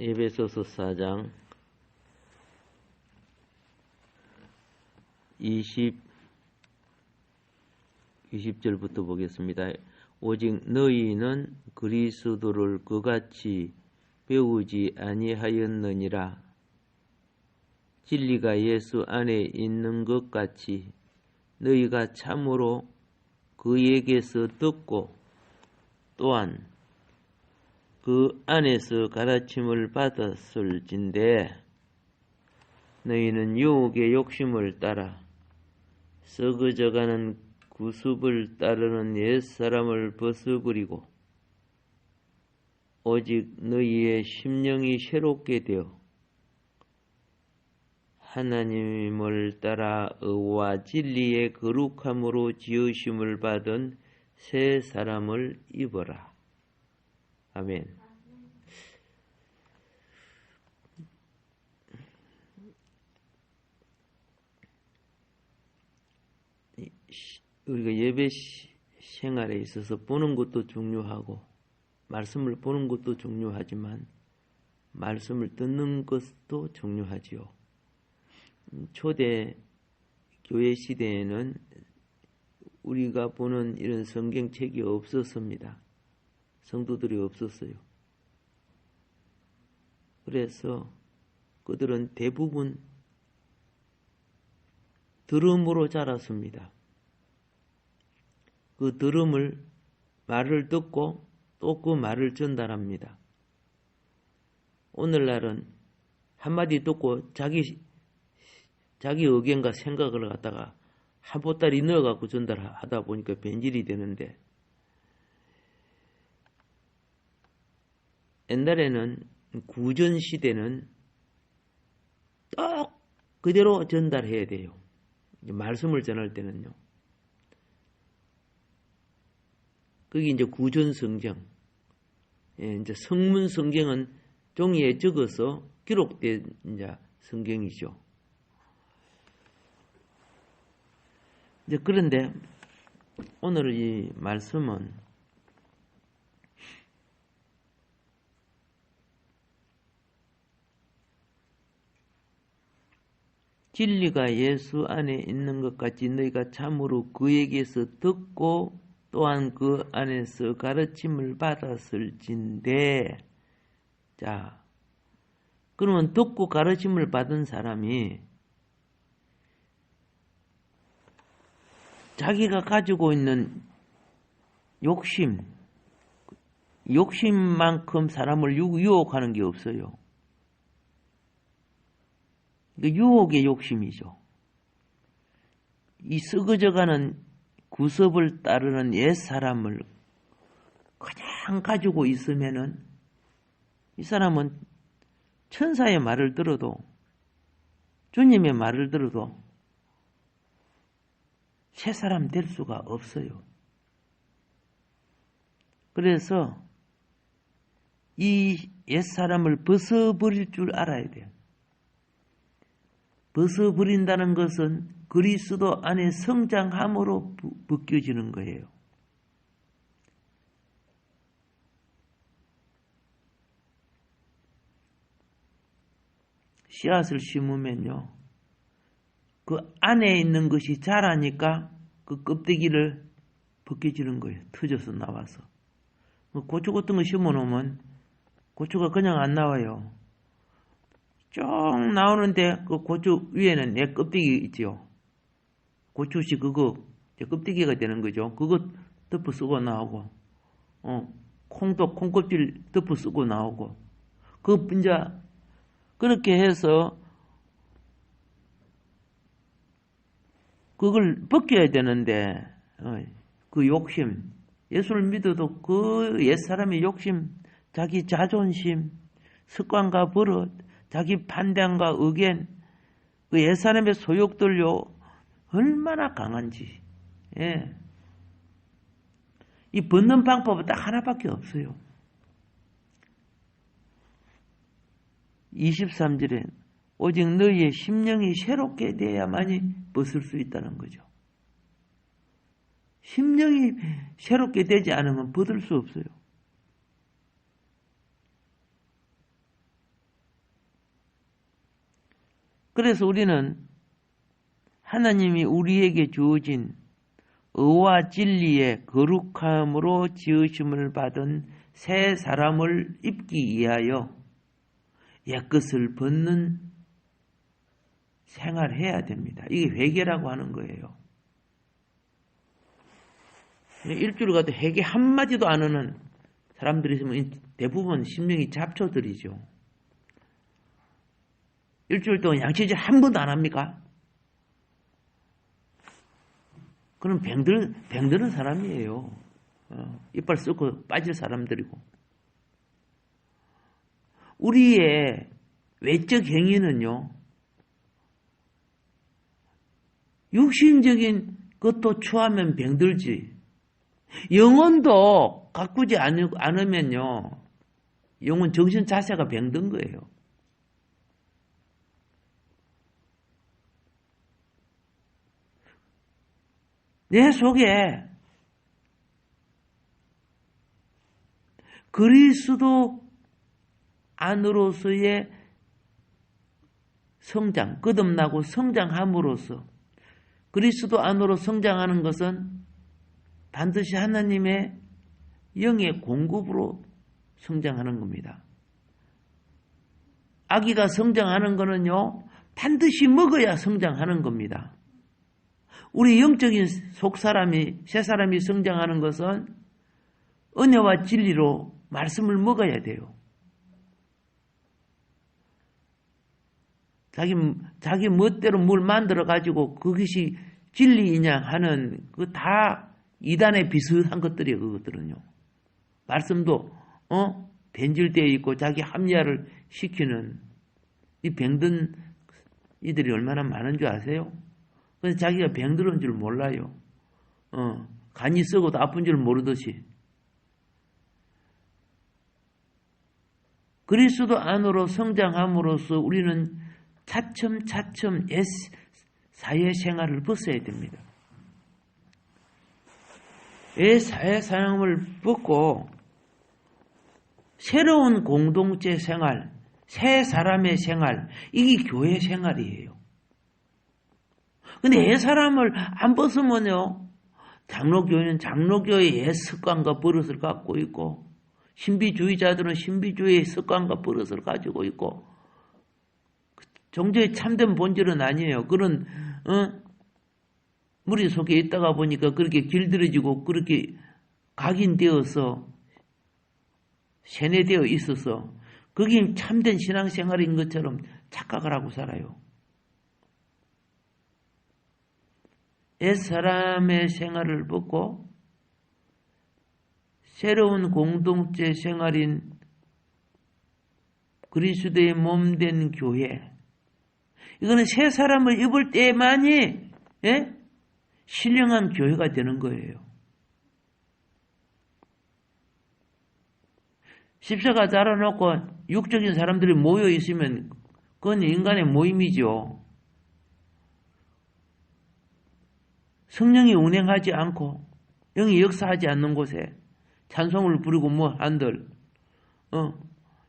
에베소서 4장 20 20절부터 보겠습니다. 오직 너희는 그리스도를 그같이 배우지 아니하였느니라. 진리가 예수 안에 있는 것 같이 너희가 참으로 그에게서 듣고 또한 그 안에서 가르침을 받았을진데 너희는 유혹의 욕심을 따라 썩어져가는 구습을 따르는 옛사람을 벗어버리고 오직 너희의 심령이 새롭게 되어 하나님을 따라 의와 진리의 거룩함으로 지으심을 받은 새 사람을 입어라. 아멘. 우리가 예배 생활에 있어서 보는 것도 중요하고 말씀을 보는 것도 중요하지만 말씀을 듣는 것도 중요하지요. 초대 교회 시대에는 우리가 보는 이런 성경책이 없었습니다. 성도들이 없었어요. 그래서 그들은 대부분 들음으로 자랐습니다. 그 들음을 말을 듣고 또 그 말을 전달합니다. 오늘날은 한마디 듣고 자기 자기 의견과 생각을 갖다가 한 보따리 넣어갖고 전달하다 보니까 변질이 되는데 옛날에는 구전 시대는 똑 그대로 전달해야 돼요. 말씀을 전할 때는요. 그게 이제 구전 성경. 예, 이제 성문 성경은 종이에 적어서 기록된 이제 성경이죠. 이제 그런데 오늘 이 말씀은 진리가 예수 안에 있는 것 같이 너희가 참으로 그에게서 듣고 또한 그 안에서 가르침을 받았을진데 자 그러면 듣고 가르침을 받은 사람이 자기가 가지고 있는 욕심 욕심만큼 사람을 유혹하는 게 없어요. 그 유혹의 욕심이죠. 이 썩어져가는 구섭을 따르는 옛 사람을 그냥 가지고 있으면은 이 사람은 천사의 말을 들어도 주님의 말을 들어도 새 사람 될 수가 없어요. 그래서 이 옛 사람을 벗어버릴 줄 알아야 돼요. 벗어버린다는 것은 그리스도 안에 성장함으로 벗겨지는 거예요. 씨앗을 심으면요. 그 안에 있는 것이 자라니까 그 껍데기를 벗겨지는 거예요. 터져서 나와서. 뭐 고추 같은 거 심어 놓으면 고추가 그냥 안 나와요. 쭉 나오는데 그 고추 위에는 내 껍데기 있죠. 고추씨 그거 껍데기가 되는 거죠. 그거 덮어 쓰고 나오고, 어, 콩도 콩껍질 덮어 쓰고 나오고, 그 이제 그렇게 해서 그걸 벗겨야 되는데 어, 그 욕심 예수를 믿어도 그 옛사람의 욕심 자기 자존심 습관과 버릇 자기 판단과 의견 그 옛사람의 소욕들요 얼마나 강한지 예. 이 벗는 방법은 딱 하나밖에 없어요. 23절에 오직 너희의 심령이 새롭게 되어야만이 벗을 수 있다는 거죠. 심령이 새롭게 되지 않으면 벗을 수 없어요. 그래서 우리는 하나님이 우리에게 주어진 의와 진리의 거룩함으로 지으심을 받은 새 사람을 입기 위하여 옛것을 벗는 생활해야 됩니다. 이게 회개라고 하는 거예요. 일주일 가도 회개 한마디도 안 하는 사람들이 있으면 대부분 심령이 잡초들이죠. 일주일 동안 양치질 한 번도 안 합니까? 그럼 병들, 병드는 사람이에요. 어, 이빨 썩고 빠질 사람들이고. 우리의 외적 행위는요, 육신적인 것도 추하면 병들지. 영혼도 가꾸지 않으면요, 영혼 정신 자세가 병든 거예요. 내 속에 그리스도 안으로서의 성장, 거듭나고 성장함으로써 그리스도 안으로 성장하는 것은 반드시 하나님의 영의 공급으로 성장하는 겁니다. 아기가 성장하는 것은요, 반드시 먹어야 성장하는 겁니다. 우리 영적인 속 사람이, 새 사람이 성장하는 것은 은혜와 진리로 말씀을 먹어야 돼요. 자기, 자기 멋대로 뭘 만들어가지고 그것이 진리이냐 하는 그 다 이단에 비슷한 것들이에요, 그것들은요. 말씀도, 어? 변질되어 있고 자기 합리화를 시키는 이 병든 이들이 얼마나 많은 줄 아세요? 그래서 자기가 병들은 줄 몰라요. 어, 간이 썩어도 아픈 줄 모르듯이. 그리스도 안으로 성장함으로써 우리는 차츰차츰 사회생활을 벗어야 됩니다. 애 사회생활을 벗고 새로운 공동체 생활, 새 사람의 생활, 이게 교회 생활이에요. 근데 애 사람을 안 벗으면요. 장로교회는 장로교의 옛 습관과 버릇을 갖고 있고 신비주의자들은 신비주의의 습관과 버릇을 가지고 있고 종교의 참된 본질은 아니에요. 그런 어? 무리 속에 있다가 보니까 그렇게 길들여지고 그렇게 각인되어서 세뇌되어 있어서 그게 참된 신앙생활인 것처럼 착각을 하고 살아요. 옛 사람의 생활을 벗고 새로운 공동체 생활인 그리스도의 몸된 교회. 이거는 새 사람을 입을 때만이 예? 신령한 교회가 되는 거예요. 십자가 달아놓고 육적인 사람들이 모여 있으면 그건 인간의 모임이죠. 성령이 운행하지 않고 영이 역사하지 않는 곳에 찬송을 부르고 뭐 한들 어,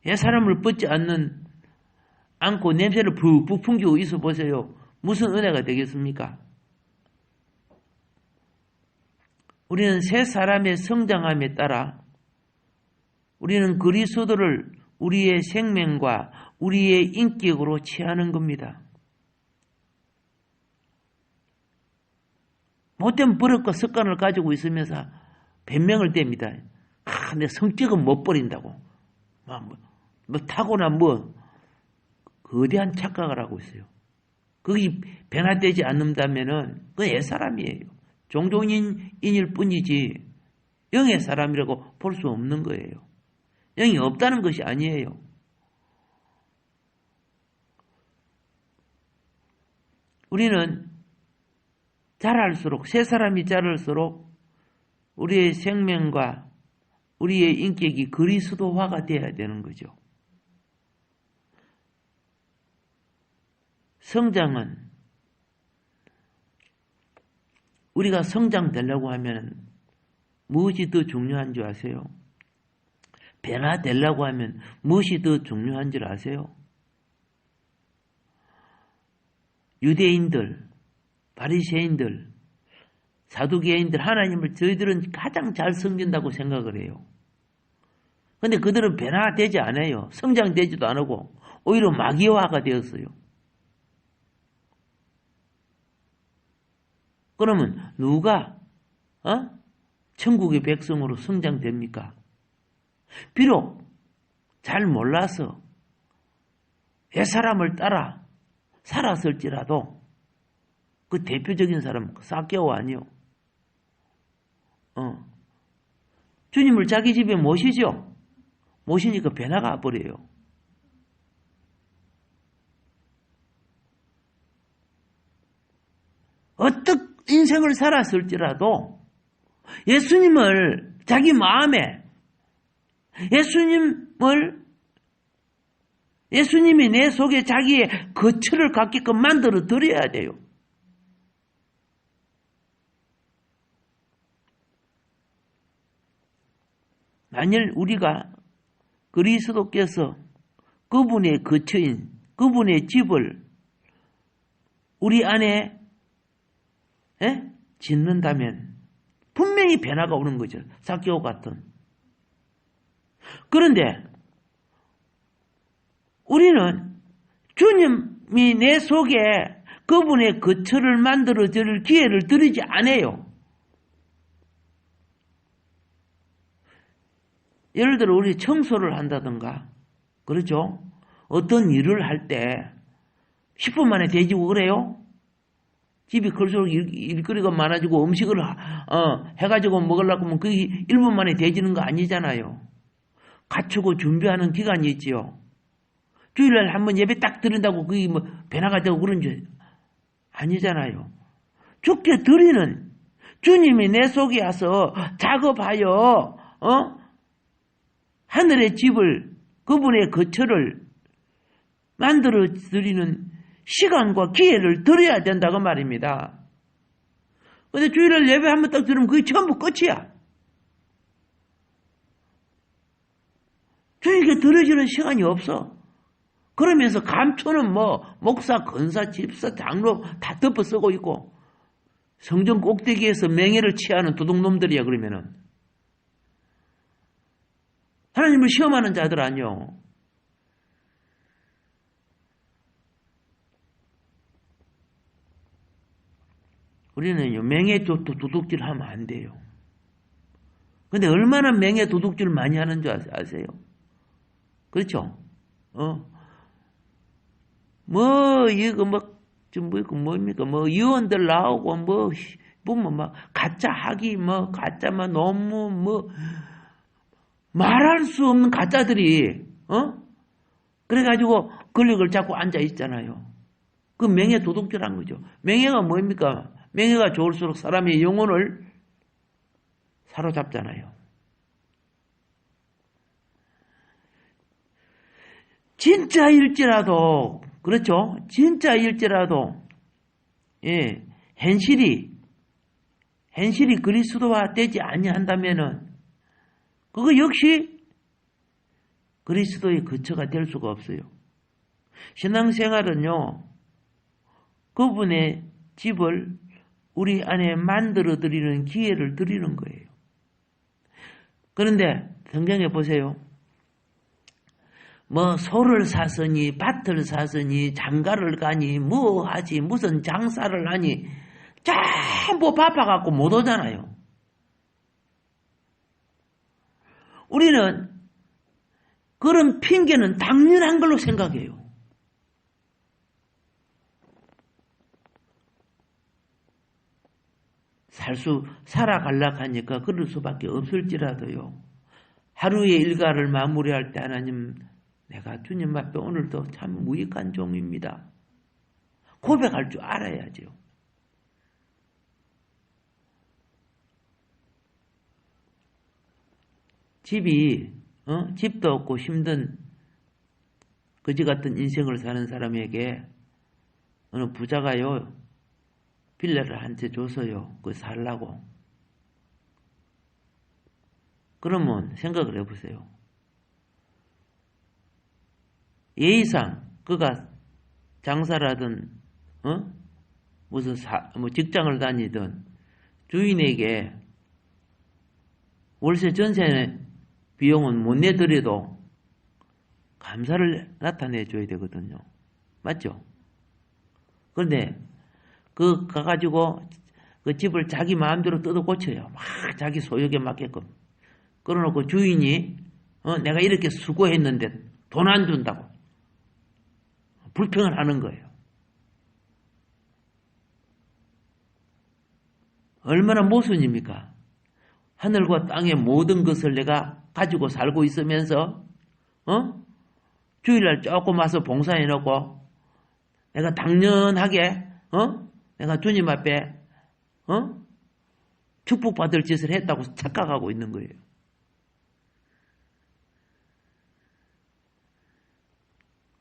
옛 사람을 뻗지 않는 않고 냄새를 푹푹 풍기고 있어 보세요. 무슨 은혜가 되겠습니까? 우리는 새 사람의 성장함에 따라 우리는 그리스도를 우리의 생명과 우리의 인격으로 취하는 겁니다. 못된 버릇과 습관을 가지고 있으면서 변명을 댑니다. 아, 내 성격은 못 버린다고. 뭐, 뭐, 뭐 타고난 뭐, 거대한 착각을 하고 있어요. 그게 변화되지 않는다면은 그건 옛사람이에요. 종종인일 뿐이지 영의 사람이라고 볼 수 없는 거예요. 영이 없다는 것이 아니에요. 우리는 자랄수록 새 사람이 자랄수록 우리의 생명과 우리의 인격이 그리스도화가 되어야 되는 거죠. 성장은 우리가 성장되려고 하면 무엇이 더 중요한 줄 아세요? 변화되려고 하면 무엇이 더 중요한 줄 아세요? 유대인들, 바리새인들, 사두개인들 하나님을 저희들은 가장 잘 섬긴다고 생각을 해요. 근데 그들은 변화되지 않아요. 성장되지도 않고 오히려 마귀화가 되었어요. 그러면 누가 어? 천국의 백성으로 성장됩니까? 비록 잘 몰라서 옛사람을 따라 살았을지라도 그 대표적인 사람 사개오 아니요. 어. 주님을 자기 집에 모시죠. 모시니까 변화가 버려요. 어떤 인생을 살았을지라도 예수님을 자기 마음에 예수님을 예수님이 내 속에 자기의 거처를 갖게끔 만들어 드려야 돼요. 만일 우리가 그리스도께서 그분의 거처인 그분의 집을 우리 안에 에? 짓는다면 분명히 변화가 오는 거죠. 사교 같은. 그런데 우리는 주님이 내 속에 그분의 거처를 만들어 줄 기회를 드리지 않아요. 예를 들어 우리 청소를 한다든가 그렇죠? 어떤 일을 할 때 10분 만에 되지고 그래요? 집이 클수록 일, 거리가 많아지고 음식을 어, 해가지고 먹으려고 하면 그게 1분 만에 되지는 거 아니잖아요. 갖추고 준비하는 기간이 있지요. 주일날 한번 예배 딱 드린다고 그게 뭐 변화가 되고 그런 줄 아니잖아요. 죽게 드리는 주님이 내 속에 와서 작업하여 어? 하늘의 집을 그분의 거처를 만들어 드리는 시간과 기회를 드려야 된다고 말입니다. 근데 주일날 예배 한번 딱 들으면 그게 전부 끝이야. 주님께 들어주는 시간이 없어. 그러면서 감초는 뭐 목사, 건사, 집사, 장로 다 덮어 쓰고 있고 성전 꼭대기에서 맹해를 취하는 도둑놈들이야 그러면은 하나님을 시험하는 자들 아니요. 우리는요, 맹해 도둑질 하면 안 돼요. 근데 얼마나 맹해 도둑질 많이 하는 줄 아세요? 그렇죠? 어. 뭐, 이거 뭐, 좀 뭐, 뭡니까? 뭐, 의원들 나오고, 뭐, 보면 막, 가짜 학위, 뭐, 가짜, 뭐, 논문, 뭐, 말할 수 없는 가짜들이, 어? 그래가지고 권력을 잡고 앉아 있잖아요. 그 맹해 도둑질한 거죠. 맹해가 뭡니까? 명예가 좋을수록 사람의 영혼을 사로잡잖아요. 진짜일지라도 그렇죠? 진짜일지라도 예, 현실이 현실이 그리스도화 되지 아니한다면은 그거 역시 그리스도의 거처가 될 수가 없어요. 신앙생활은요, 그분의 집을 우리 안에 만들어 드리는 기회를 드리는 거예요. 그런데 성경에 보세요. 뭐 소를 사서니 밭을 사서니 장가를 가니 뭐 하지 무슨 장사를 하니 전부 바빠갖고 못 오잖아요. 우리는 그런 핑계는 당연한 걸로 생각해요. 살수 살아갈라 하니까 그럴 수밖에 없을지라도요. 하루의 일과를 마무리할 때 하나님 내가 주님 앞에 오늘도 참 무익한 종입니다. 고백할 줄 알아야죠. 집이, 어? 집도 없고 힘든 거지 같은 인생을 사는 사람에게 어느 부자가요, 빌라를 한 채 줘서요, 그 살라고. 그러면 생각을 해보세요. 예의상 그가 장사라든 어? 무슨 사, 뭐 직장을 다니든 주인에게 월세 전세 비용은 못 내더라도 감사를 나타내 줘야 되거든요. 맞죠? 그런데 그 가가지고 그 집을 자기 마음대로 뜯어 고쳐요. 막 자기 소욕에 맞게끔. 그러놓고 주인이 어, 내가 이렇게 수고했는데 돈 안 준다고 불평을 하는 거예요. 얼마나 모순입니까? 하늘과 땅의 모든 것을 내가 가지고 살고 있으면서 어? 주일날 조금 와서 봉사해 놓고 내가 당연하게 어? 내가 주님 앞에 어? 축복받을 짓을 했다고 착각하고 있는 거예요.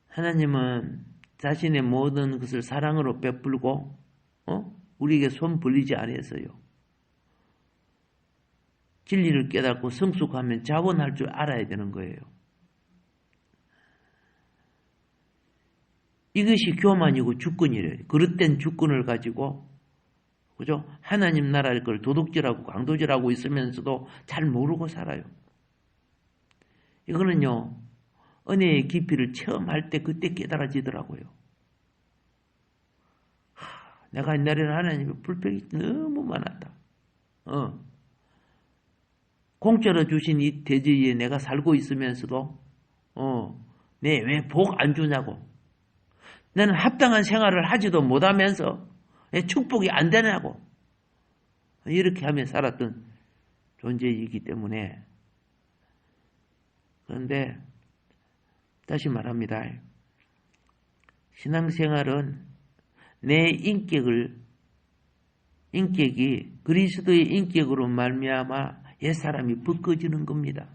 하나님은 자신의 모든 것을 사랑으로 베풀고 어? 우리에게 손 벌리지 않았어요. 진리를 깨닫고 성숙하면 자원할 줄 알아야 되는 거예요. 이것이 교만이고 주권이래요. 그릇된 주권을 가지고 그죠? 하나님 나라의 걸 도둑질하고 강도질하고 있으면서도 잘 모르고 살아요. 이거는요. 은혜의 깊이를 체험할 때 그때 깨달아지더라고요. 하, 내가 옛날에는 하나님의 불평이 너무 많았다. 어. 공짜로 주신 이 대지에 내가 살고 있으면서도 어, 내 왜 복 안 주냐고. 나는 합당한 생활을 하지도 못하면서 왜 축복이 안 되냐고. 이렇게 하며 살았던 존재이기 때문에 그런데 다시 말합니다. 신앙생활은 내 인격을 인격이 그리스도의 인격으로 말미암아 옛사람이 벗겨지는 겁니다.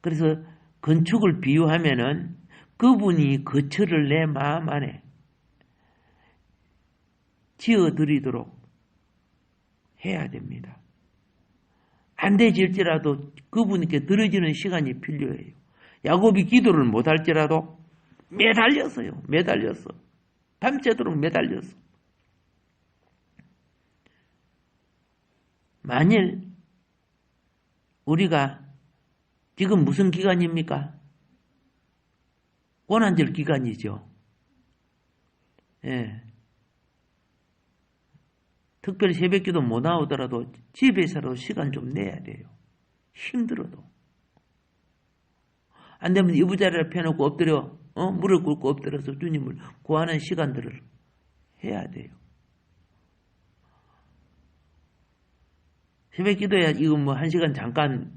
그래서 건축을 비유하면은 그분이 거처를 내 마음 안에 지어드리도록 해야 됩니다. 안 되질지라도 그분께 들어지는 시간이 필요해요. 야곱이 기도를 못할지라도 매달렸어요. 매달렸어. 밤새도록 매달렸어. 만일 우리가 지금 무슨 기간입니까? 고난절 기간이죠. 예. 특별히 새벽기도 못 나오더라도 집에서라도 시간 좀 내야 돼요. 힘들어도. 안 되면 이부자리를 펴놓고 엎드려, 어? 무릎 꿇고 엎드려서 주님을 구하는 시간들을 해야 돼요. 새벽 기도야, 이거 뭐 한 시간 잠깐,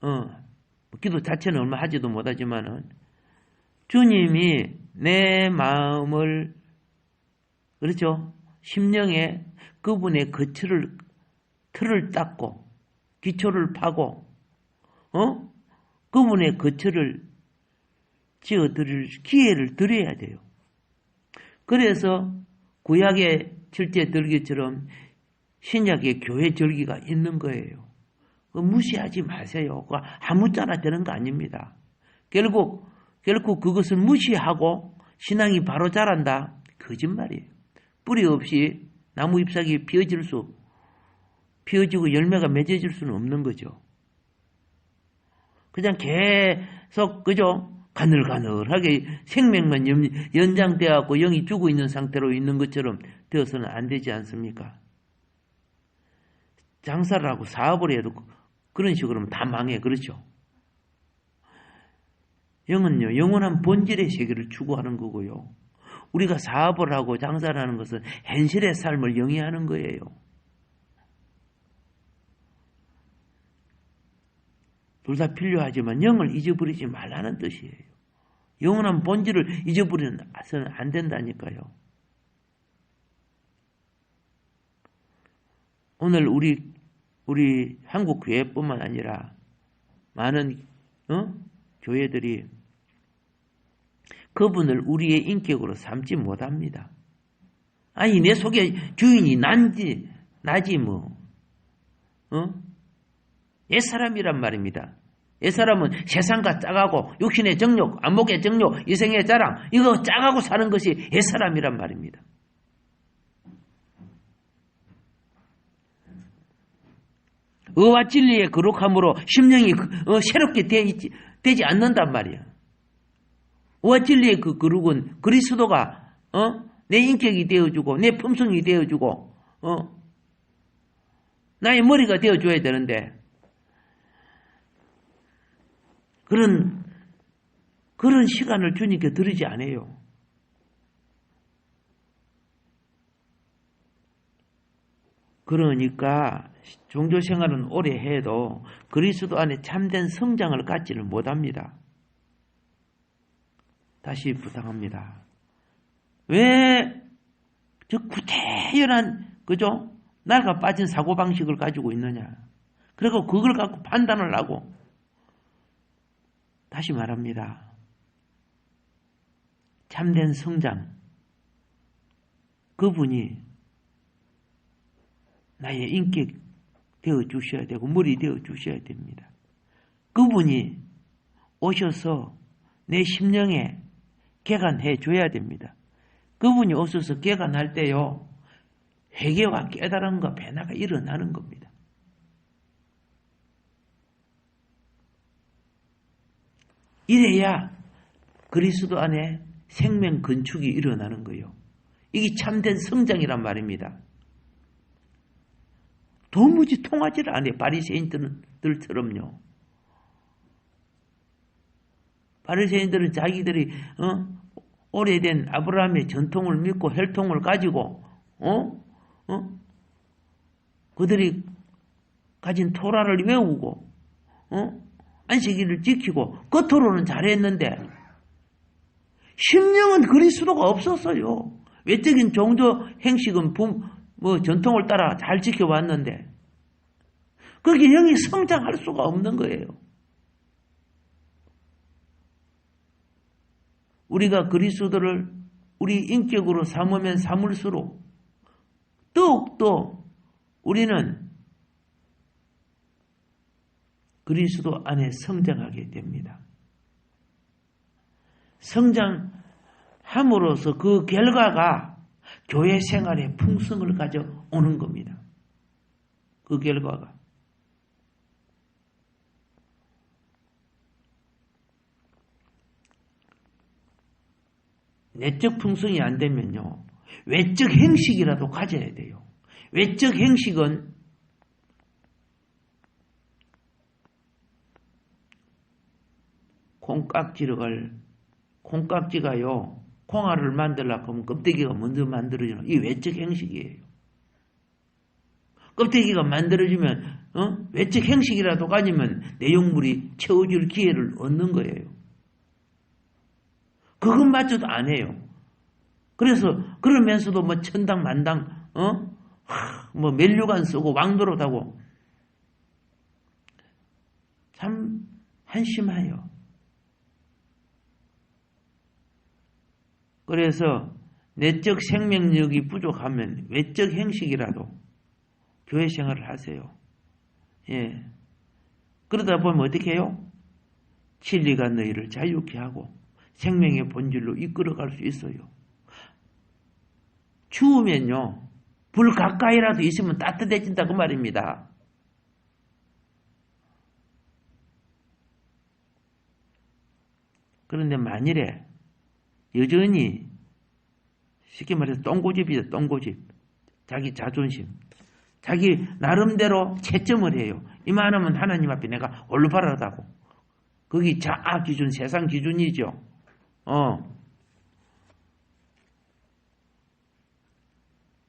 어, 기도 자체는 얼마 하지도 못하지만은, 주님이 내 마음을, 그렇죠? 심령에 그분의 거처를, 틀을 닦고, 기초를 파고, 어? 그분의 거처를 지어드릴 기회를 드려야 돼요. 그래서 구약의 절제 들기처럼 신약의 교회 절기가 있는 거예요. 무시하지 마세요. 그 아무짝나 되는 거 아닙니다. 결국 결국 그것을 무시하고 신앙이 바로 자란다. 거짓말이에요. 뿌리 없이 나무 잎사귀 피어질 수 피어지고 열매가 맺어질 수는 없는 거죠. 그냥 계속 그죠? 가늘가늘하게 생명만 연장되어 고 영이 죽어 있는 상태로 있는 것처럼 되어서는 안 되지 않습니까? 장사를 하고 사업을 해도 그런 식으로 하면 다 망해. 그렇죠? 영은요, 영원한 본질의 세계를 추구하는 거고요. 우리가 사업을 하고 장사를 하는 것은 현실의 삶을 영위하는 거예요. 둘 다 필요하지만 영을 잊어버리지 말라는 뜻이에요. 영원한 본질을 잊어버리는 안 된다니까요. 오늘 우리 우리 한국 교회뿐만 아니라 많은 어? 교회들이 그분을 우리의 인격으로 삼지 못합니다. 아니 내 속에 주인이 난지 나지 뭐 어? 옛사람이란 말입니다. 옛사람은 세상과 짜가고 육신의 정욕, 안목의 정욕, 이생의 자랑 이거 짜가고 사는 것이 옛사람이란 말입니다. 의와 진리의 거룩함으로 심령이 그, 어, 새롭게 되지, 되지 않는단 말이야. 의와 진리의 그 거룩은 그리스도가 어? 내 인격이 되어주고 내 품성이 되어주고 어? 나의 머리가 되어줘야 되는데 그런 그런 시간을 주님께 드리지 않아요. 그러니까 종교 생활은 오래 해도 그리스도 안에 참된 성장을 갖지를 못합니다. 다시 부탁합니다. 왜 저 구태연한 그죠? 나가 빠진 사고 방식을 가지고 있느냐? 그리고 그걸 갖고 판단을 하고 다시 말합니다. 참된 성장 그분이 나의 인격 되어 주셔야 되고 머리 되어 주셔야 됩니다. 그분이 오셔서 내 심령에 개간해 줘야 됩니다. 그분이 오셔서 개간할 때요. 회개와 깨달음과 변화가 일어나는 겁니다. 이래야 그리스도 안에 생명 건축이 일어나는 거예요. 이게 참된 성장이란 말입니다. 도무지 통하지를 않아요. 바리새인들처럼요. 바리새인들은 자기들이 어? 오래된 아브라함의 전통을 믿고 혈통을 가지고 어? 어? 그들이 가진 토라를 외우고 어? 안식일을 지키고 겉으로는 잘했는데 심령은 그리스도가 없었어요. 외적인 종교 행식은 뭐 전통을 따라 잘 지켜왔는데 그게 영이 성장할 수가 없는 거예요. 우리가 그리스도를 우리 인격으로 삼으면 삼을수록 더욱더 우리는 그리스도 안에 성장하게 됩니다. 성장함으로써 그 결과가 교회 생활의 풍성을 가져오는 겁니다. 그 결과가. 내적 풍성이 안 되면요. 외적 행식이라도 가져야 돼요. 외적 행식은 콩깍지를 콩깍지가요. 콩알을 만들려고 하면 껍데기가 먼저 만들어지는 이 외적 행식이에요. 껍데기가 만들어지면 어? 외적 행식이라도 가지면 내용물이 채워질 기회를 얻는 거예요. 그것마저도 안 해요. 그래서 그러면서도 뭐 천당 만당 어? 하, 뭐 멜류관 쓰고 왕도로다고 참 한심해요. 그래서 내적 생명력이 부족하면 외적 행식이라도 교회 생활을 하세요. 예. 그러다 보면 어떻게 해요? 진리가 너희를 자유케 하고 생명의 본질로 이끌어갈 수 있어요. 추우면요. 불 가까이라도 있으면 따뜻해진다 그 말입니다. 그런데 만일에 여전히 쉽게 말해서 똥고집이죠. 똥고집. 자기 자존심. 자기 나름대로 채점을 해요. 이만하면 하나님 앞에 내가 올바르다고. 거기 자아 기준, 세상 기준이죠. 어.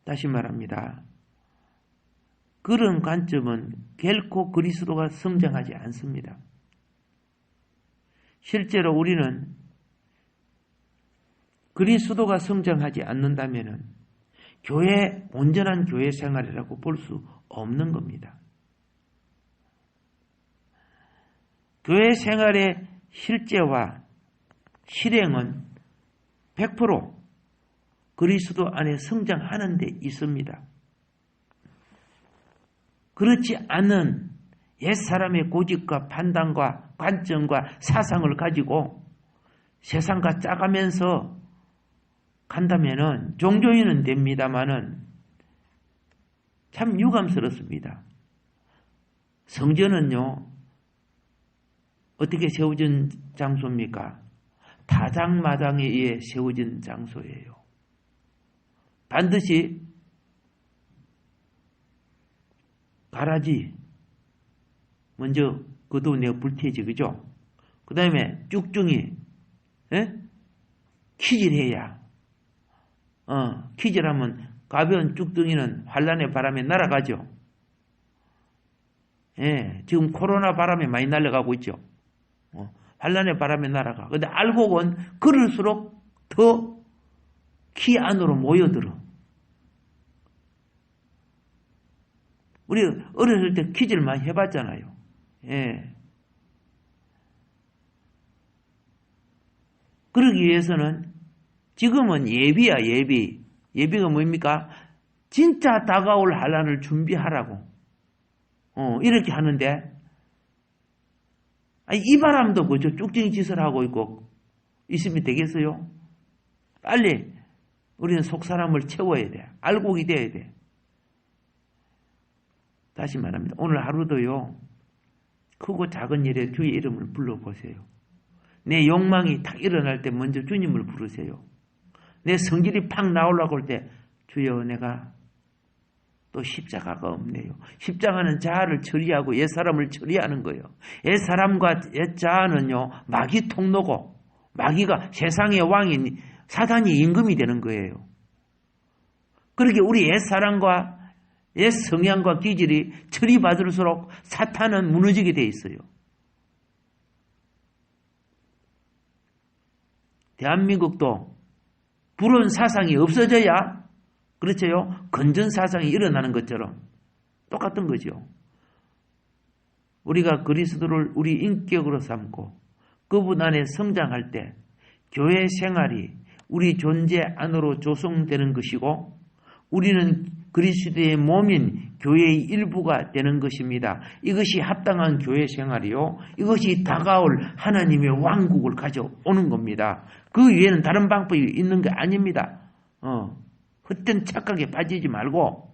다시 말합니다. 그런 관점은 결코 그리스도가 성장하지 않습니다. 실제로 우리는 그리스도가 성장하지 않는다면 교회 온전한 교회 생활이라고 볼 수 없는 겁니다. 교회 생활의 실제와 실행은 100% 그리스도 안에 성장하는 데 있습니다. 그렇지 않은 옛사람의 고집과 판단과 관점과 사상을 가지고 세상과 짜가면서 간다면은 종교인은 됩니다마는 참 유감스럽습니다. 성전은요, 어떻게 세워진 장소입니까? 다장마장에 의해 세워진 장소예요. 반드시 가라지 먼저 그도 내가 불태지 그죠? 그 다음에 쭉중이 에? 키질해야 어 키질하면 가벼운 쭉둥이는 환란의 바람에 날아가죠. 예, 지금 코로나 바람에 많이 날아가고 있죠. 어, 환란의 바람에 날아가. 근데 본 그럴수록 더 키 안으로 모여들어. 우리 어렸을 때 퀴즈를 많이 해봤잖아요. 예. 그러기 위해서는 지금은 예비야, 예비. 예비가 뭡니까? 진짜 다가올 한란을 준비하라고. 어, 이렇게 하는데, 아니, 이 바람도 그저 쭉쟁이 짓을 하고 있고, 있으면 되겠어요? 빨리 우리는 속 사람을 채워야 돼. 알곡이 돼야 돼. 다시 말합니다. 오늘 하루도요, 크고 작은 일에 주의 이름을 불러보세요. 내 욕망이 탁 일어날 때 먼저 주님을 부르세요. 내 성질이 팍 나오려고 할 때, 주여 내가 또 십자가가 없네요. 십자가는 자아를 처리하고 옛사람을 처리하는 거예요. 옛사람과 옛자아는요, 마귀 통로고, 마귀가 세상의 왕인 사단이 임금이 되는 거예요. 그렇게 우리 옛사람과 옛 성향과 기질이 처리받을수록 사탄은 무너지게 돼 있어요. 대한민국도 불온 사상이 없어져야 그렇죠 건전 사상이 일어나는 것처럼 똑같은 거죠. 우리가 그리스도를 우리 인격으로 삼고 그분 안에 성장할 때 교회 생활이 우리 존재 안으로 조성되는 것이고 우리는 그리스도의 몸인 교회의 일부가 되는 것입니다. 이것이 합당한 교회 생활이요. 이것이 다가올 하나님의 왕국을 가져오는 겁니다. 그 위에는 다른 방법이 있는 게 아닙니다. 어, 헛된 착각에 빠지지 말고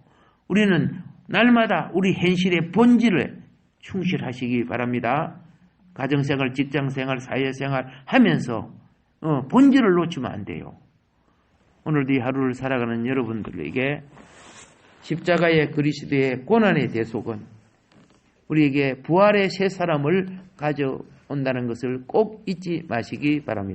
우리는 날마다 우리 현실의 본질을 충실하시기 바랍니다. 가정생활, 직장생활, 사회생활 하면서 어, 본질을 놓치면 안 돼요. 오늘도 이 하루를 살아가는 여러분들에게 십자가의 그리스도의 고난의 대속은 우리에게 부활의 새 사람을 가져온다는 것을 꼭 잊지 마시기 바랍니다.